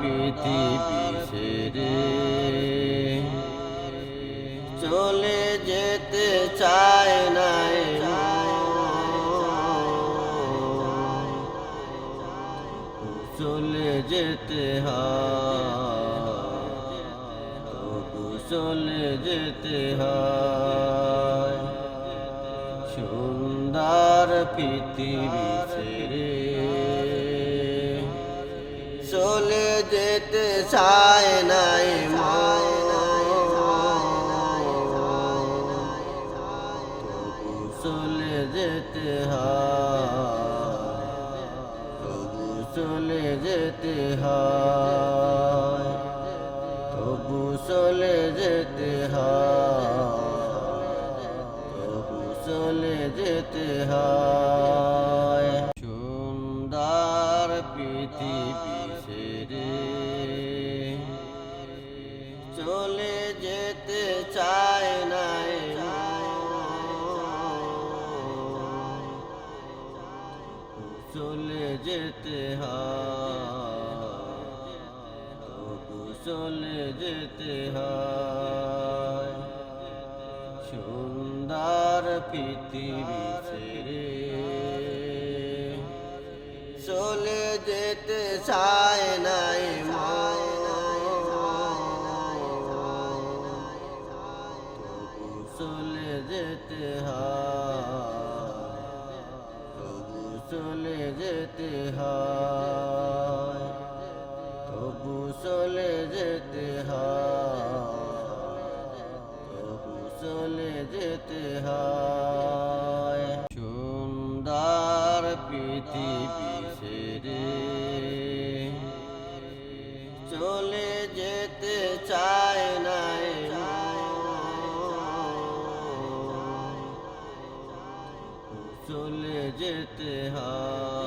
পৃথিবী ছেড়ে চলে যেতে চায় নাই চলে যেতে তবু চলে যেতে হয়। সুন্দর পৃথিবী ছেড়ে যেতে চায় নাই চলে যেতে তবু চলে যেতে তবু চলে যেতে তবু চলে যেতে হয়। পৃথিবী ছেড়ে। চলে যেতে চায় নাই চলে যেতে তবু চলে যেতে হয়। পৃথিবী ছেড়ে। চলে যেতে চায় নাই চলে যেতে তবু চলে যেতে তবু চলে যেতে তবু চলে যেতে হয়। সুন্দর পৃথিবী চলে যেতে হয়।